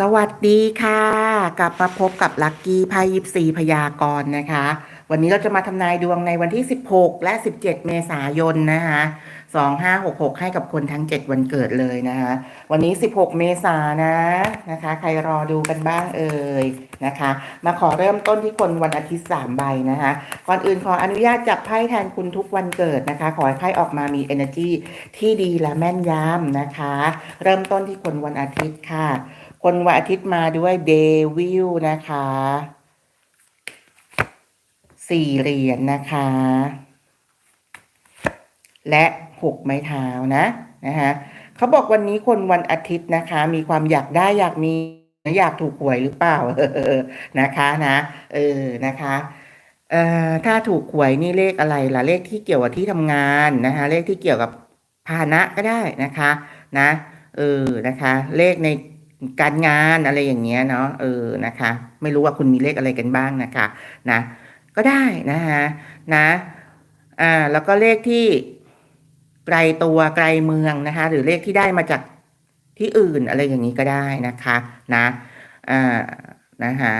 สวัสดีค่ะ กลับมาพบกับลัคกี้ไพ่ยิปซีพยากรณ์นะคะ วันนี้เราจะมาทำนายดวงในวันที่ 16 และ 17 เมษายนนะคะ2566 ให้กับคนทั้ง 7 วันเกิดเลยนะคะ วันนี้ 16 เมษานนะนะคะ ใครรอดูกันบ้างเอ่ยนะคะ มาขอเริ่มต้นที่คนวันอาทิตย์ 3 ใบนะคะ ก่อนอื่นขออนุญาตจับไพ่แทนคุณทุกวันเกิดนะคะ ขอให้ไพ่ออกมามี energy ที่ดีและแม่นยำนะคะ เริ่มต้นที่คนวันอาทิตย์ค่ะ คนวันอาทิตย์มาด้วยเดวิลนะคะสี่เหรียญนะคะ และหกไม้เท้านะนะคะเขาบอกวันนี้คนวันอาทิตย์นะคะ มีความอยากได้อยากมีอยากถูกหวยหรือเปล่านะคะนะเออนะคะเอ่อถ้าถูกหวยนี่เลขอะไรล่ะเลขที่เกี่ยวกับที่ทำงานนะคะเลขที่เกี่ยวกับพาหนะก็ได้นะคะ นะเออนะคะ เลขใน การงานอะไรอย่างเงี้ยเนาะเออนะคะ ไม่รู้ว่าคุณมีเลขอะไรกันบ้างนะคะนะก็ได้นะคะนะอ่าแล้วก็เลขที่ไกลตัวไกลเมืองนะคะ หรือเลขที่ได้มาจากที่อื่นอะไรอย่างนี้ก็ได้นะคะนะอ่านะคะ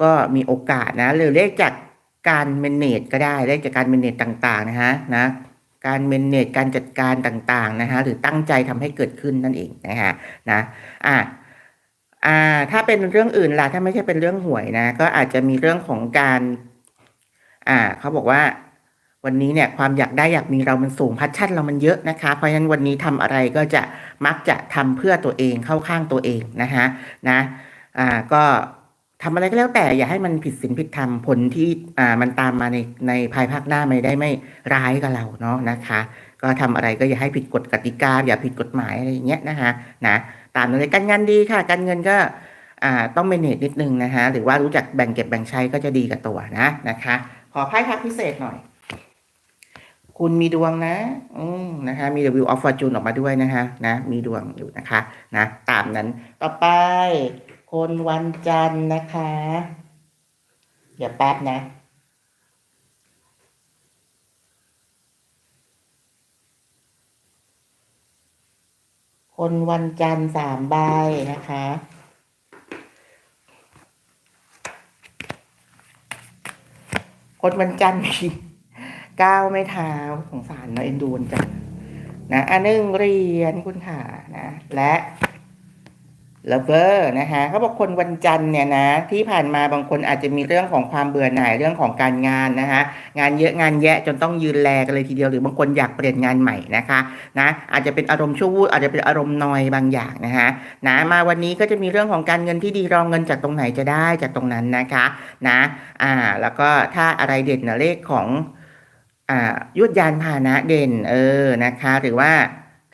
ก็มีโอกาสนะ หรือเลขจากการเมนเนจก็ได้เลขจากการเมนเนจต่าง ๆ นะคะนะ การเมนเนจการจัดการต่างๆนะคะหรือตั้งใจทำให้เกิดขึ้นนั่นเองนะคะนะอ่าอ่าถ้าเป็นเรื่องอื่นล่ะถ้าไม่ใช่เป็นเรื่องหวยนะ ก็อาจจะมีเรื่องของการอ่าเขาบอกว่าวันนี้เนี่ยความอยากได้อยากมีเรามันสูงพัชชั่นเรามันเยอะนะคะ เพราะฉะนั้นวันนี้ทำอะไรก็จะมักจะทำเพื่อตัวเองเข้าข้างตัวเองนะคะนะอ่าก็ ทำอะไรก็แล้วแต่อย่าให้มันผิดศีลผิดธรรมผลที่อ่ามันตามมาในในภายภาคหน้าไม่ได้ไม่ร้ายกับเราเนาะนะคะ ก็ทำอะไรก็อย่าให้ผิดกฎกติกาอย่าผิดกฎหมายอะไรอย่างเงี้ยนะคะนะตามนั้นเลยการงานดีค่ะ การเงินก็อ่าต้องเมเนจนิดนึงนะคะ หรือว่ารู้จักแบ่งเก็บแบ่งใช้ก็จะดีกับตัวนะนะคะ ขอไพ่ทักพิเศษหน่อย คุณมีดวงนะอืมนะคะ มี The Wheel of Fortune ออกมาด้วยนะคะ นะ มีดวงอยู่นะคะ นะ ตามนั้นต่อไป คนวันจันทร์นะคะ เดี๋ยวแป๊บนะคนวันจันทร์สามใบนะคะ คนวันจันทร์มีก้าวไม่เท้าสงสารนะเอ็นดูวันจันทร์นะอันหนึ่งเรียญคุณค่ะนะ และ ลเวอร์นะคะเขาบอกคนวันจันทร์เนี่ยนะที่ผ่านมาบางคนอาจจะมีเรื่องของความเบื่อหน่ายเรื่องของการงานนะคะงานเยอะงานแยะจนต้องยืนแลกันเลยทีเดียวหรือบางคนอยากเปลี่ยนงานใหม่นะคะนะอาจจะเป็นอารมณ์ชั่ววูบอาจจะเป็นอารมณ์นอยบางอย่างนะคะนะมาวันนี้ก็จะมีเรื่องของการเงินที่ดีรองเงินจากตรงไหนจะได้จากตรงนั้นนะคะนะอ่าแล้วก็ถ้าอะไรเด่นนะเลขของอ่ายุดยานพาหนะเด่นเออนะคะหรือว่า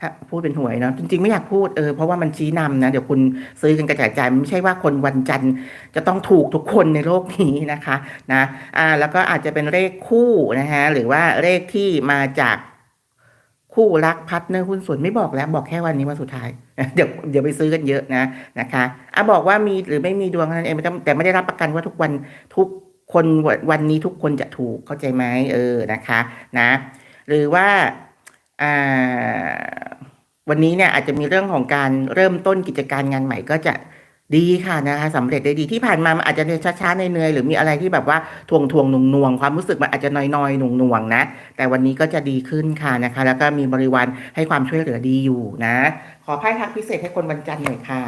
ถ้าพูดเป็นหวยเนาะจริงๆไม่อยากพูดเออเพราะว่ามันชี้นำนะ เดี๋ยวคุณซื้อกันกระจายใจมันไม่ใช่ว่าคนวันจันทร์จะต้องถูกทุกคนในโลกนี้นะคะนะอ่าแล้วก็อาจจะเป็นเลขคู่นะฮะหรือว่าเลขที่มาจากคู่รักพัดเนอร์หุ้นส่วนไม่บอกแล้วบอกแค่วันนี้วันสุดท้าย เดี๋ยวเดี๋ยวไปซื้อกันเยอะนะนะคะอะบอกว่ามีหรือไม่มีดวงนั้นเองไม่ต้องแต่ไม่ได้รับประกันว่าทุกวันทุกคนวันนี้ทุกคนจะถูกเข้าใจไหมเออนะคะ นะ หรือว่า วันนี้เนี่ยอาจจะมีเรื่องของการเริ่มต้นกิจการงานใหม่ก็จะดีค่ะนะคะสำเร็จได้ดีที่ผ่านมามันอาจจะช้าๆเนื่อยๆหรือมีอะไรที่แบบว่าทวงทวงหน่วงหน่วงความรู้สึกมันอาจจะน้อยๆหน่วงหน่วงนะ แต่วันนี้ก็จะดีขึ้นค่ะนะคะ แล้วก็มีบริวารให้ความช่วยเหลือดีอยู่นะ ขอไพ่ทักพิเศษให้คนวันจันทร์หน่อยค่ะ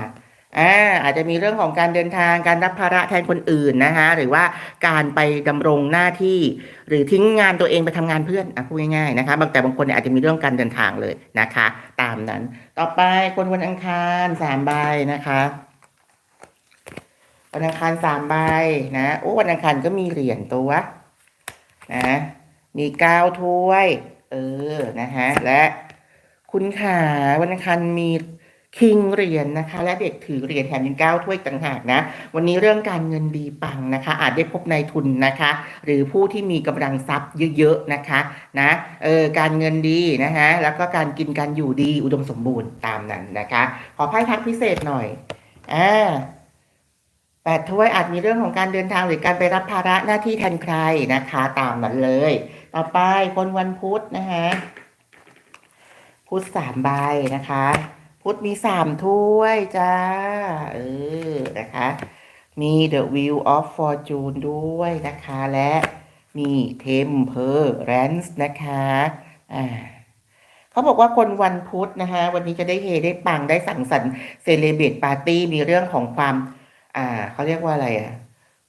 อ่าอาจจะมีเรื่องของการเดินทางการรับภาระแทนคนอื่นนะคะหรือว่าการไปดำรงหน้าที่ หรือทิ้งงานตัวเองไปทำงานเพื่อนอะพูดง่ายๆนะคะบางแต่บางคนเนี่ยอาจจะมีเรื่องการเดินทางเลยนะคะ ตามนั้น ต่อไปคนวันอังคารสามใบนะคะวันอังคารสามใบนะโอ้วันอังคารก็มีเหรียญตัวนะมีก้าถ้วย เออนะฮะและคุณขาวันอังคารมี คิงเหรียญนะคะ และเด็กถือเหรียญแถมยังเก้าถ้วยต่างหากนะ วันนี้เรื่องการเงินดีปังนะคะ อาจได้พบนายทุนนะคะ หรือผู้ที่มีกำลังทรัพย์เยอะๆนะคะนะเออการเงินดีนะคะแล้วก็การกินการอยู่ดีอุดมสมบูรณ์ตามนั้นนะคะ ขอไพ่ทักพิเศษหน่อยอ่าแปดถ้วยอาจมีเรื่องของการเดินทางหรือการไปรับภาระหน้าที่แทนใครนะคะ ตามนั้นเลย ต่อไปคนวันพุธนะคะพุธสามใบนะคะ พุธมีสามถ้วยจ้า เออ นะคะ มี The Wheel of Fortune ด้วยนะคะ และมี Temperance นะคะ อ่าเขาบอกว่าคนวันพุธนะคะ วันนี้จะได้เฮได้ปังได้สังสรรค์เซเลบ a t ปาร์ตี้มีเรื่องของความ อ่าเขาเรียกว่าอะไรอะ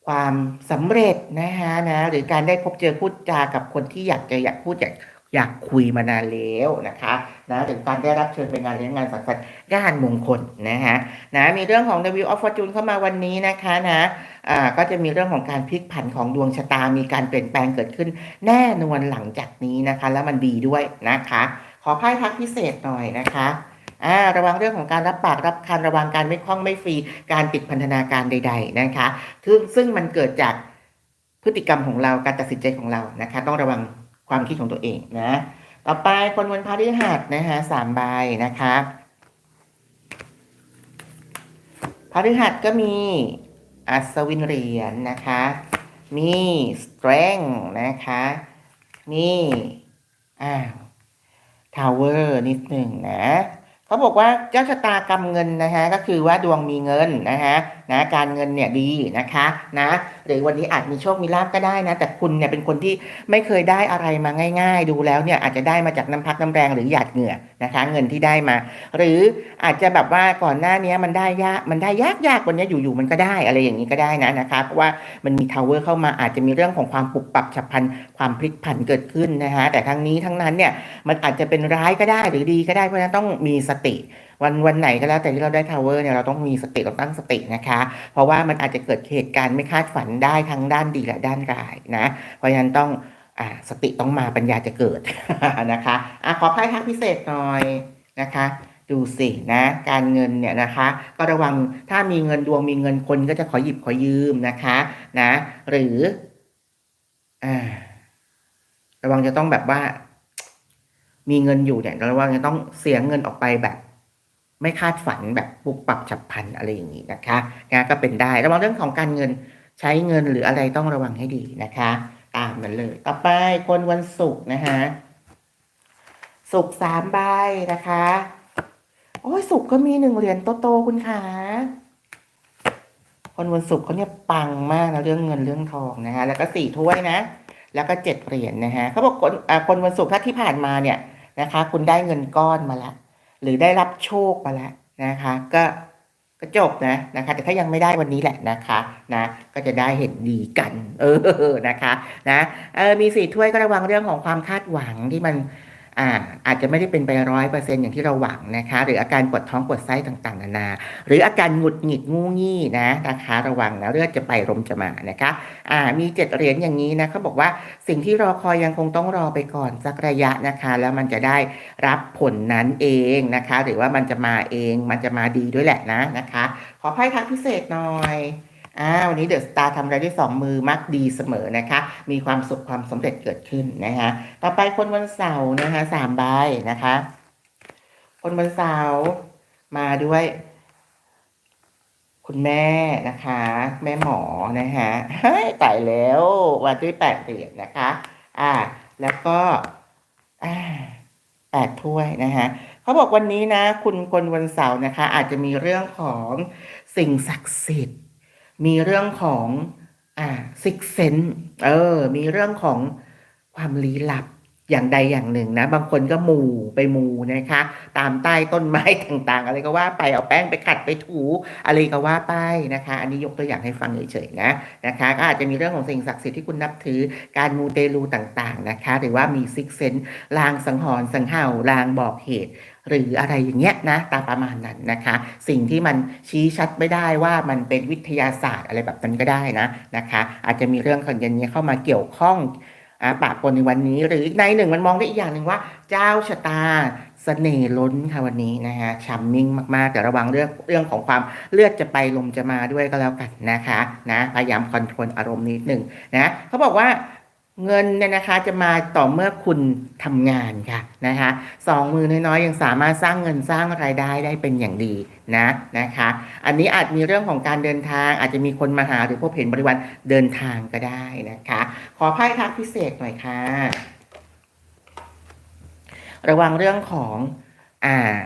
ความสำเร็จนะคะนะ หรือการได้พบเจอพูดจากับคนที่อยากจะอยากพูดอยาก อยากคุยมานานแล้วนะคะนะหรือการได้รับเชิญไปงานเลี้ยงงานสังสรรค์งานมงคลนะคะนะมีเรื่องของ The Wheel of Fortune เข้ามาวันนี้นะคะนะอ่าก็จะมีเรื่องของการพลิกผันของดวงชะตา มีการเปลี่ยนแปลงเกิดขึ้น แน่นอนหลังจากนี้นะคะ แล้วมันดีด้วยนะคะ ขอไพ่ทักพิเศษหน่อยนะคะอ่าระวังเรื่องของการรับปากรับคันระวังการไม่คล่องไม่ฟรีการปิดพันธนาการใด ๆนะคะซึ่งซึ่งมันเกิดจากพฤติกรรมของเราการตัดสินใจของเรานะคะ ต้องระวัง ความคิดของตัวเองนะ ต่อไปคนวันพฤหัสนะคะสามใบนะคะพฤหัสก็มีอัศวินเหรียญนะคะ มี strength นะคะ มีอ้าวทาวเวอร์นิดหนึ่งนะ เขาบอกว่าเจ้าชะตากรรมเงินนะฮะก็คือว่าดวงมีเงินนะฮะนะการเงินเนี่ยดีนะคะนะหรือวันนี้อาจมีโชคมีลาบก็ได้นะ แต่คุณเนี่ยเป็นคนที่ไม่เคยได้อะไรมาง่าย ๆ ดูแล้วเนี่ยอาจจะได้มาจากน้ำพักน้ำแรงหรือหยาดเหงื่อนะคะ เงินที่ได้มา หรืออาจจะแบบว่าก่อนหน้านี้มันได้ยากมันได้ยากยากวันนี้อยู่ๆมันก็ได้อะไรอย่างนี้ก็ได้นะนะคะเพราะว่ามันมีทาวเวอร์เข้ามาอาจจะมีเรื่องของความปรับปรับฉับพลันความพลิกผันเกิดขึ้นนะคะแต่ทั้งนี้ทั้งนั้นเนี่ยมันอาจจะเป็นร้ายก็ได้หรือดีก็ได้เพราะฉะนั้นต้องมีสติ วันวันไหนก็แล้วแต่ที่เราได้ทาวเวอร์เนี่ยเราต้องมีสติเราตั้งสตินะคะ เพราะว่ามันอาจจะเกิดเหตุการณ์ไม่คาดฝันได้ทั้งด้านดีและด้านร้ายนะ เพราะฉะนั้นต้องอ่าสติต้องมาปัญญาจะเกิดนะคะอะขอไพ่ทักพิเศษหน่อยนะคะดูสินะการเงินเนี่ยนะคะ ก็ระวังถ้ามีเงินดวงมีเงินคนก็จะขอหยิบขอยืมนะคะนะหรืออ่าระวังจะต้องแบบว่า มีเงินอยู่เนี่ยระวังจะต้องเสียเงินออกไปแบบ ไม่คาดฝันแบบปุบปรับฉับพลันอะไรอย่างนี้นะคะงานก็เป็นได้ระวังเรื่องของการเงินใช้เงินหรืออะไรต้องระวังให้ดีนะคะตามนั้นเลย ต่อไปคนวันศุกร์นะคะศุกร์สามใบนะคะ โอ้ยศุกร์ก็มีหนึ่งเหรียญโตๆคุณขาคนวันศุกร์เขาเนี่ยปังมากนะเรื่องเงินเรื่องทองนะคะแล้วก็สี่ถ้วยนะ แล้วก็เจ็ดเหรียญนะฮะเขาบอกคนอ่าคนวันศุกร์ถ้าที่ผ่านมาเนี่ยนะคะ คุณได้เงินก้อนมาแล้ว หรือได้รับโชคมาแล้วนะคะ ก็ก็จบนะนะคะ แต่ถ้ายังไม่ได้วันนี้แหละนะคะนะก็จะได้เห็นดีกัน เออนะคะนะเออมีสี่ถ้วยก็ระวังเรื่องของความคาดหวังที่มัน อ่าอาจจะไม่ได้เป็นไปร้อยเปอร์เซ็นอย่างที่เราหวังนะคะ หรืออาการปวดท้องปวดไส้ต่างๆ นานา หรืออาการหงุดหงิดงูงี้นะนะคะระวังนะเลือดจะไปลมจะมานะคะอ่ามีเจ็ดเหรียญอย่างนี้นะเขาบอกว่าสิ่งที่รอคอยยังคงต้องรอไปก่อนสักระยะนะคะ แล้วมันจะได้รับผลนั้นเองนะคะ หรือว่ามันจะมาเองมันจะมาดีด้วยแหละนะนะคะ ขอไพ่ทักพิเศษหน่อย อ่าวันนี้เดอะสตาร์ทำอะไรด้วยสองมือมักดีเสมอนะคะ มีความสุขความสำเร็จเกิดขึ้นนะคะต่อไปคนวันเสาร์นะคะสามใบนะคะ คนวันเสาร์มาด้วย คุณแม่นะคะ แม่หมอนะคะเฮ้ยตายแล้ววันด้วยแปดเหรียญนะคะ อ่า แล้วก็อ่าแปดถ้วยนะคะเขาบอกวันนี้นะ คุณคนวันเสาร์นะคะ อาจจะมีเรื่องของสิ่งศักดิ์สิทธิ์ มีเรื่องของอ่าซิกเซนเออ มีเรื่องของความลี้ลับอย่างใดอย่างหนึ่งนะ บางคนก็มูไปมูนะคะ ตามใต้ต้นไม้ต่างๆ อะไรก็ว่าไปเอาแป้งไปขัดไปถู อะไรก็ว่าไปนะคะ อันนี้ยกตัวอย่างให้ฟังเฉยๆนะนะคะ ก็อาจจะมีเรื่องของสิ่งศักดิ์สิทธิ์ที่คุณนับถือการมูเตลูต่างๆนะคะ หรือว่ามีซิกเซนลางสังหรณ์สังเห่าลางบอกเหตุ หรืออะไรอย่างเงี้ยนะตามประมาณนั้นนะคะ สิ่งที่มันชี้ชัดไม่ได้ว่ามันเป็นวิทยาศาสตร์อะไรแบบนั้นก็ได้นะนะคะ อาจจะมีเรื่องของอย่างนี้เข้ามาเกี่ยวข้องอ่าปะปนในวันนี้ หรืออีกในหนึ่งมันมองได้อีกอย่างหนึ่งว่า เจ้าชะตาเสน่ห์ล้นค่ะวันนี้นะฮะชัมมิ่งมากๆ แต่ระวังเรื่องเรื่องของความเลือดจะไปลมจะมาด้วยก็แล้วกันนะคะนะพยายามคอนโทรลอารมณ์นิดหนึ่งนะเขาบอกว่า เงินเนี่ยนะคะจะมาต่อเมื่อคุณทำงานค่ะนะคะสองมือน้อยๆยังสามารถสร้างเงินสร้างรายได้ได้เป็นอย่างดีนะนะคะ อันนี้อาจมีเรื่องของการเดินทางอาจจะมีคนมาหาหรือพบเห็นบริวารเดินทางก็ได้นะคะ ขอไพ่ทักพิเศษหน่อยค่ะ ระวังเรื่องของอ่า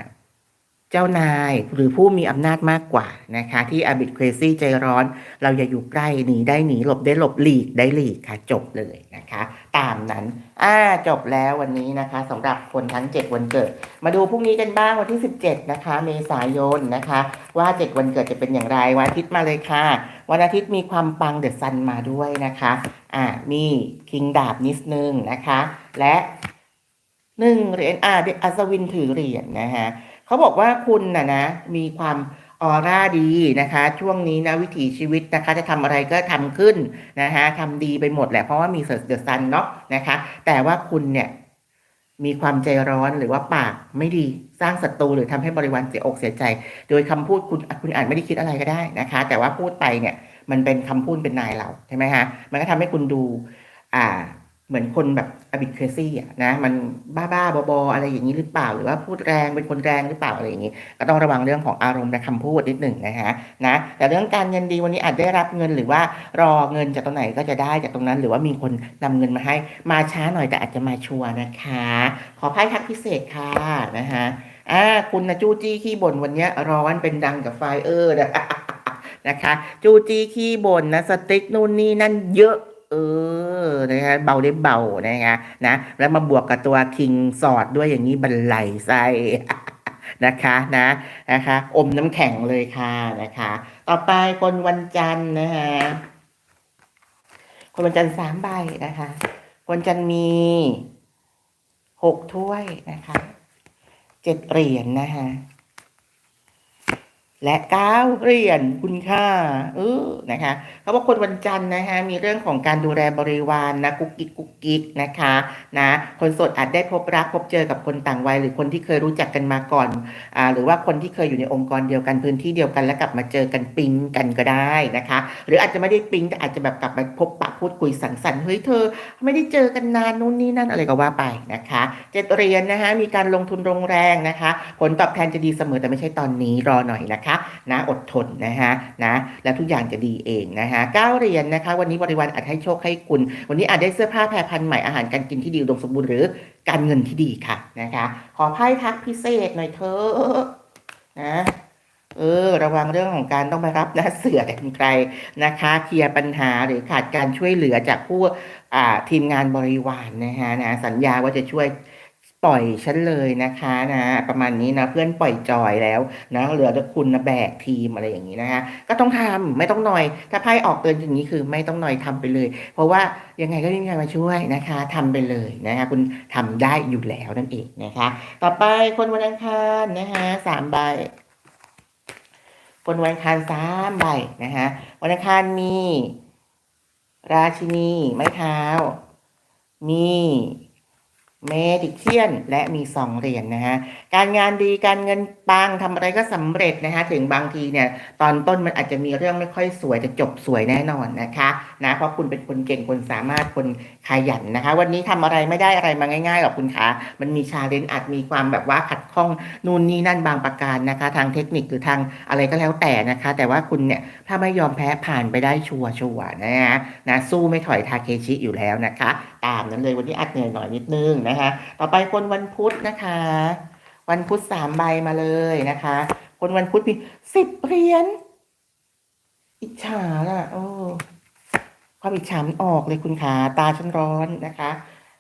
เจ้านายหรือผู้มีอำนาจมากกว่านะคะ ที่อาบิดเครซี่ใจร้อน เราอย่าอยู่ใกล้หนีได้หนีหลบได้หลบหลีกได้หลีกค่ะ จบเลยนะคะ ตามนั้นอ่าจบแล้ววันนี้นะคะสำหรับคนทั้ง 7 วันเกิด มาดูพรุ่งนี้กันบ้างวันที่ 17 นะคะ เมษายนนะคะ ว่า 7 วันเกิดจะเป็นอย่างไรวันอาทิตย์มาเลยค่ะ วันอาทิตย์มีความปังเดอะซันมาด้วยนะคะอ่ามีคิงดาบนิดนึงนะคะ และหนึ่งเหรียญอ่าอัศวินถือเหรียญนะฮะ เขาบอกว่าคุณน่ะนะมีความออร่าดีนะคะ ช่วงนี้นะวิถีชีวิตนะคะ จะทำอะไรก็ทำขึ้นนะคะทำดีไปหมดแหละเพราะว่ามีเซอเดอะซันเนาะนะคะ แต่ว่าคุณเนี่ยมีความใจร้อนหรือว่าปากไม่ดีสร้างศัตรูหรือทำให้บริวารเสียอกเสียใจ โดยคำพูดคุณคุณอาจไม่ได้คิดอะไรก็ได้นะคะ แต่ว่าพูดไปเนี่ยมันเป็นคำพูดเป็นนายเราใช่ไหมฮะมันก็ทำให้คุณดู อ่า เหมือนคนแบบอบิดเคซี่อะนะ มันบ้าบ้าๆบอๆอะไรอย่างนี้หรือเปล่า หรือว่าพูดแรงเป็นคนแรงหรือเปล่าอะไรอย่างนี้ ก็ต้องระวังเรื่องของอารมณ์และคำพูดนิดหนึ่งนะฮะนะแต่เรื่องการเงินดีวันนี้อาจได้รับเงินหรือว่ารอเงินจากตรงไหนก็จะได้จากตรงนั้น หรือว่ามีคนนำเงินมาให้มาช้าหน่อยแต่อาจจะมาชัวร์นะคะ ขอไพ่ทักพิเศษค่ะนะฮะอ่าคุณนะจู้จี้ขี้บ่นวันนี้ยร้อนเป็นดังกับไฟเออร์นะนะคะจูจี้ขี้บ่นนะสติ๊กนู่นนี่นั่นเยอะ เออนะคะเบาได้เบานะคะนะ แล้วมาบวกกับตัวคิงสอดด้วยอย่างนี้บันไลไส้นะคะนะนะคะ อมน้ำแข็งเลยค่ะนะคะ ต่อไปคนวันจันทร์นะคะคนวันจันทร์สามใบนะคะคนวันจันทร์มีหกถ้วยนะคะเจ็ดเหรียญนะคะ และเก้าเรียญคุณค่าเออนะคะเขาบอกคนวันจันทร์นะคะมีเรื่องของการดูแลบริวารนะกุ๊กกิ๊กกุ๊กกิ๊กนะคะนะคนโสดอาจได้พบรักพบเจอกับคนต่างวัย หรือคนที่เคยรู้จักกันมาก่อนอ่าหรือว่าคนที่เคยอยู่ในองค์กรเดียวกันพื้นที่เดียวกันแล้วกลับมาเจอกันปิ๊งกันก็ได้นะคะ หรืออาจจะไม่ได้ปิ๊งแต่อาจจะแบบกลับมาพบปะพูดคุยสังสรรค์เฮ้ยเธอ ไม่ได้เจอกันนานนู่นนี่นั่นอะไรก็ว่าไปนะคะเจ็ดเรียญนะคะมีการลงทุนลงแรงนะคะ ผลตอบแทนจะดีเสมอแต่ไม่ใช่ตอนนี้รอหน่อยนะคะนะอดทนนะคะนะแล้วทุกอย่างจะดีเองนะคะก้าเรียญนะคะ วันนี้บริวารอาจให้โชคให้คุณ วันนี้อาจได้เสื้อผ้าแพรพันใหม่อาหารการกินที่ดีอุดมสมบูรณ์หรือการเงินที่ดีค่ะนะคะ ขอไพ่ทักพิเศษหน่อยเถอะนะเออระวังเรื่องของการต้องไปรับหน้าเสือแต่ใครนะคะเคลียร์ปัญหาหรือขาดการช่วยเหลือจากผู้อ่าทีมงานบริวารนะคะนะสัญญาว่าจะช่วย ล่อยฉันเลยนะคะนะ ประมาณนี้นะเพื่อนปล่อยจอยแล้วนะเหลือแต่คุณนะแบกทีมอะไรอย่างนี้นะคะก็ต้องทำไม่ต้องหน่อย ถ้าไพ่ออกเตือนอย่างนี้คือไม่ต้องหน่อยทำไปเลย เพราะว่ายังไงก็ไม่มีใครมาช่วยนะคะทำไปเลยนะคะ คุณทำได้อยู่แล้วนั่นเองนะคะ ต่อไปคนวันอังคารนะคะสามใบคนวันอังคารสามใบนะคะวันอังคารมี ราชินีไม้เท้า มี เมดิเชียนและมีสองเหรียญนะฮะการงานดีการเงินปังทำอะไรก็สำเร็จนะคะถึงบางทีเนี่ยตอนต้นมันอาจจะมีเรื่องไม่ค่อยสวยแต่จบสวยแน่นอนนะคะนะเพราะคุณเป็นคนเก่งคนสามารถคนขยันนะคะ วันนี้ทำอะไรไม่ได้อะไรมาง่ายๆหรอกคุณคะมันมีชาเลนจ์อาจมีความแบบว่าขัดข้องนู่นนี่นั่นบางประการนะคะ ทางเทคนิคหรือทางอะไรก็แล้วแต่นะคะ แต่ว่าคุณเนี่ยถ้าไม่ยอมแพ้ผ่านไปได้ชัวร์ชัวร์นะฮะนะสู้ไม่ถอยทาเคชิอยู่แล้วนะคะตามนั้นเลยวันนี้อัดเหนื่อยหน่อยนิดนึงนะคะ ต่อไปคนวันพุธนะคะ วันพุธสามใบมาเลยนะคะ คนวันพุธมีสิบเหรียญอิจฉาล่ะ โอ้ความอิจฉามันออกเลยคุณขาตาฉันร้อนนะคะ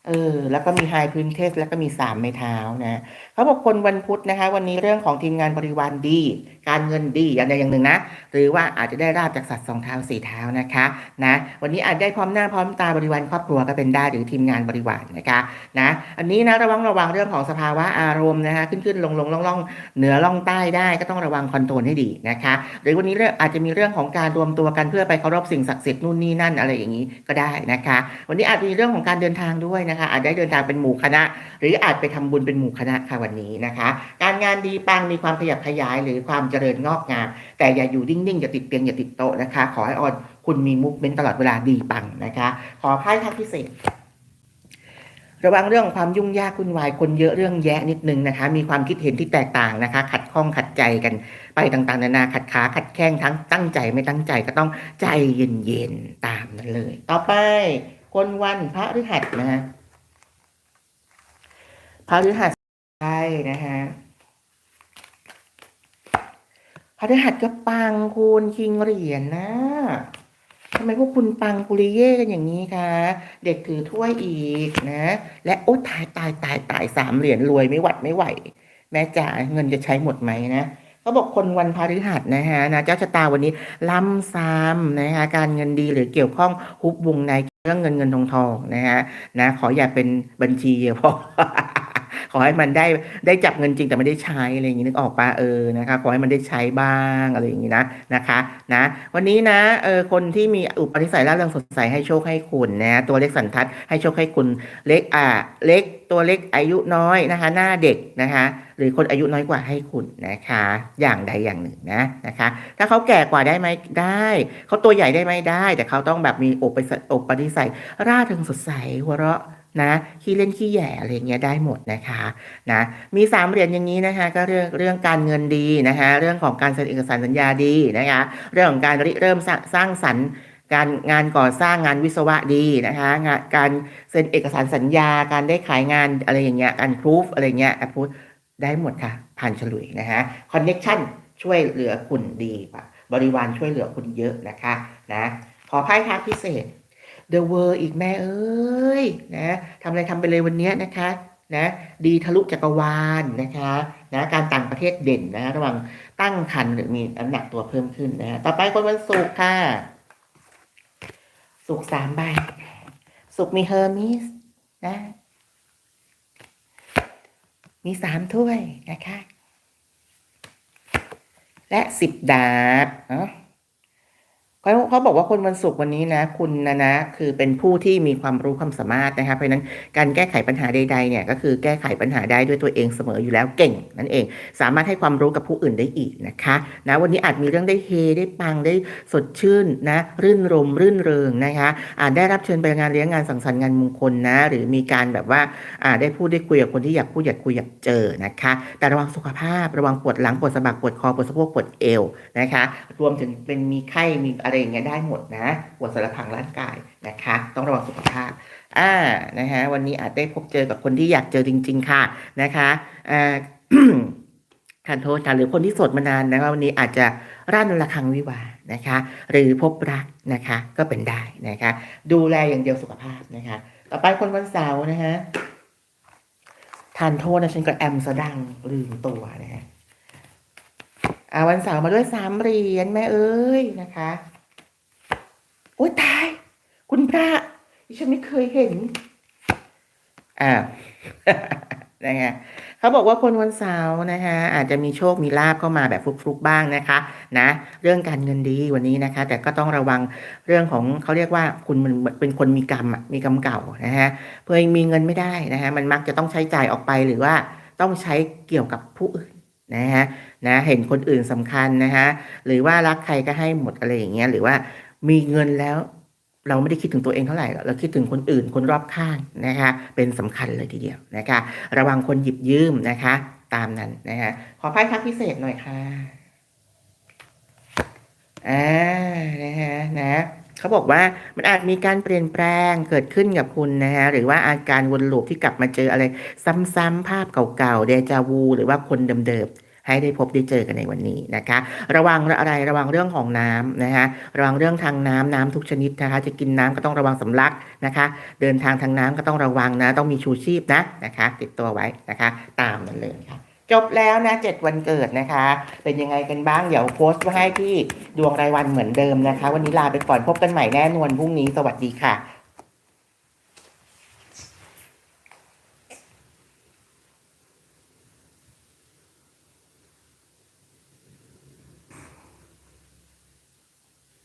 เออแล้วก็มีไฮพื้นเทสแล้วก็มีสามไม้เท้านะเขาบอกคนวันพุธนะคะ วันนี้เรื่องของทีมงานบริวารดี การเงินดีอย่างใดอย่างหนึ่งนะ หรือว่าอาจจะได้ราบจากสัตว์สองเท้าสี่เท้านะคะนะวันนี้อาจได้พร้อมหน้าพร้อมตาบริวารครอบครัวก็เป็นได้หรือทีมงานบริวารนะคะนะอันนี้นะระวังระวังเรื่องของสภาวะอารมณ์นะคะขึ้นขึ้นลงลงล่องล่องเหนือล่องใต้ได้ก็ต้องระวังคอนโทรลให้ดีนะคะหรือวันนี้เรื่องอาจจะมีเรื่องของการรวมตัวกันเพื่อไปเคารพสิ่งศักดิ์สิทธิ์นู่นนี่นั่นอะไรอย่างนี้ก็ได้นะคะ วันนี้อาจมีเรื่องของการเดินทางด้วยนะคะ อาจได้เดินทางเป็นหมู่คณะ หรืออาจไปทำบุญเป็นหมู่คณะค่ะวันนี้นะคะ การงานดีปังมีความขยับขยายหรือความเจริญงอกงาม แต่อย่าอยู่นิ่งๆอย่าติดเตียงอย่าติดโต๊ะนะคะ ขอให้ออนคุณมีมุกเมนตลอดเวลาดีปังนะคะ ขอไพ่ทักพิเศษ ระวังเรื่องความยุ่งยากวุ่นวายคนเยอะเรื่องแยะนิดนึงนะคะ มีความคิดเห็นที่แตกต่างนะคะ ขัดข้องขัดใจกันไปต่างๆ นานาขัดขาขัดแข้งทั้งตั้งใจไม่ตั้งใจก็ต้องใจเย็นๆตามนั้นเลย ต่อไปคนวันพระฤหัสนะฮะพระฤหัสใช่นะฮะ พฤหัสก็ปังคุณคิงเหรียญนะทำไมพวกคุณปังปุริเย่กันอย่างนี้คะ เด็กถือถ้วยอีกนะ และโอ้ตายตายตายตายสามเหรียญรวยไม่หวัดไม่ไหว แม่จ๋าเงินจะใช้หมดไหมนะเขาบอกคนวันพฤหัสนะฮะนะเจ้าชะตาวันนี้ล่ำซ้ำนะคะการเงินดีหรือเกี่ยวข้องฮุบวงในเรื่องเงินเงินทองทองนะฮะนะขออย่าเป็นบัญชีเดียวพอ ขอให้มันได้ได้จับเงินจริงแต่ไม่ได้ใช้อะไรอย่างนี้นึกออกปะเออนะคะขอให้มันได้ใช้บ้างอะไรอย่างนี้นะนะคะนะวันนี้นะเออคนที่มีอุปนิสัยร่าเริงสดใสให้โชคให้คุณนะตัวเลขสันทัดให้โชคให้คุณเล็กอ่าเล็กตัวเล็กอายุน้อยนะคะ หน้าเด็กนะคะ หรือคนอายุน้อยกว่าให้คุณนะคะ อย่างใดอย่างหนึ่งนะนะคะ ถ้าเขาแก่กว่าได้ไหมได้เขาตัวใหญ่ได้ไหมได้ แต่เขาต้องแบบมีอุปนิสัยอุปนิสัยร่าเริงสดใสหัวเราะ นะขี้เล่นขี้แย่อะไรเงี้ยได้หมดนะคะนะมีสามเหรียญอย่างนี้นะคะ ก็เรื่องเรื่องการเงินดีนะคะเรื่องของการเซ็นเอกสารสัญญาดีนะคะเรื่องของการริเริ่มสร้างสร้างสรรค์การงานก่อสร้างงานวิศวะดีนะคะงานการเซ็นเอกสารสัญญาการได้ขายงานอะไรอย่างเงี้ยการพรูฟอะไรเงี้ยพูดได้หมดค่ะ ผ่านฉลุยนะฮะคอนเน็ชันช่วยเหลือคุณดีบริวารช่วยเหลือคุณเยอะนะคะนะขอไพ่ทางพิเศษ The World อีกแม่เอ้ยนะทำอะไรทำไปเลยวันเนี้ยนะคะนะดีทะลุจักรวาลนะคะนะการต่างประเทศเด่นนะระหว่างตั้งคันหรือมีน้ำหนักตัวเพิ่มขึ้นนะต่อไปคนวันศุกร์ค่ะสุกร์สามใบสุกร์มีเฮอร์มิสนะ มีสามถ้วยนะคะ และสิบดาบเนาะ เขาเขาบอกว่าคนวันศุกร์วันนี้นะ คุณนะนะ คือเป็นผู้ที่มีความรู้ความสามารถนะคะเพราะฉะนั้นการแก้ไขปัญหาใดๆเนี่ยก็คือแก้ไขปัญหาได้ด้วยตัวเองเสมออยู่แล้วเก่งนั่นเอง สามารถให้ความรู้กับผู้อื่นได้อีกนะคะนะวันนี้อาจมีเรื่องได้เฮได้ปังได้สดชื่นนะรื่นรมรื่นเริงนะคะอาจได้รับเชิญไปงานเลี้ยงงานสังสรรค์งานมงคลนะ หรือมีการแบบว่าอ่าได้พูดได้คุยกับคนที่อยากพูดอยากคุยอยากเจอนะคะ แต่ระวังสุขภาพระวังปวดหลังปวดสะบักปวดคอปวดสะโพกปวดเอวนะคะ รวมถึงเป็นมีไข้มีอะไรอย่างเงี้ยได้หมดนะปวดสารพังร่างกายนะคะ ต้องระวังสุขภาพอ่านะฮะวันนี้อาจได้พบเจอกับคนที่อยากเจอจริง ๆ ค่ะนะคะอ่าทานโทษค่ะหรือคนที่โสดมานานนะคะวันนี้อาจจะร่านระคังวิวานะคะ หรือพบรักนะคะก็เป็นได้นะคะ ดูแลอย่างเดียวสุขภาพนะคะ ต่อไปคนวันเสาร์นะคะทานโทษนะฉันก็แอมสะดังลืมตัวนะฮะอ่าวันเสาร์มาด้วยสามเหรียญแม่เอ้ยนะคะ โอ้ยตาย คุณพระฉันไม่เคยเห็นอ่านะฮะเขาบอกว่าคนวันเสาร์นะคะอาจจะมีโชคมีลาบเข้ามาแบบฟลุกๆบ้างนะคะนะเรื่องการเงินดีวันนี้นะคะ แต่ก็ต้องระวังเรื่องของเขาเรียกว่าคุณมันเป็นคนมีกรรมอะมีกรรมเก่านะฮะเพื่อมีเงินไม่ได้นะฮะมันมักจะต้องใช้จ่ายออกไปหรือว่าต้องใช้เกี่ยวกับผู้อื่นนะฮะนะเห็นคนอื่นสำคัญนะฮะหรือว่ารักใครก็ให้หมดอะไรอย่างเงี้ยหรือว่า มีเงินแล้ว เราไม่ได้คิดถึงตัวเองเท่าไหร่เราคิดถึงคนอื่นคนรอบข้างนะคะเป็นสำคัญเลยทีเดียวนะคะระวังคนหยิบยืมนะคะ ตามนั้นนะคะขอไพ่ทักพิเศษหน่อยค่ะอ่านะฮะนะเขาบอกว่ามันอาจมีการเปลี่ยนแปลงเกิดขึ้นกับคุณนะฮะหรือว่าอาการวนลูปที่กลับมาเจออะไร ซ้ำๆภาพเก่าๆเดจาวู หรือว่าคนเดิมๆ ให้ได้พบได้เจอกันในวันนี้นะคะ ระวังอะไรระวังเรื่องของน้ำนะคะระวังเรื่องทางน้ำน้ำทุกชนิดนะคะ จะกินน้ำก็ต้องระวังสำลักนะคะ เดินทางทางน้ำก็ต้องระวังนะ ต้องมีชูชีพนะนะคะ ติดตัวไว้นะคะ ตามนั้นเลยค่ะจบแล้วนะเจ็ดวันเกิดนะคะ เป็นยังไงกันบ้าง เดี๋ยวโพสต์ไว้ให้ที่ดวงรายวันเหมือนเดิมนะคะ วันนี้ลาไปก่อนพบกันใหม่แน่นอนพรุ่งนี้สวัสดีค่ะ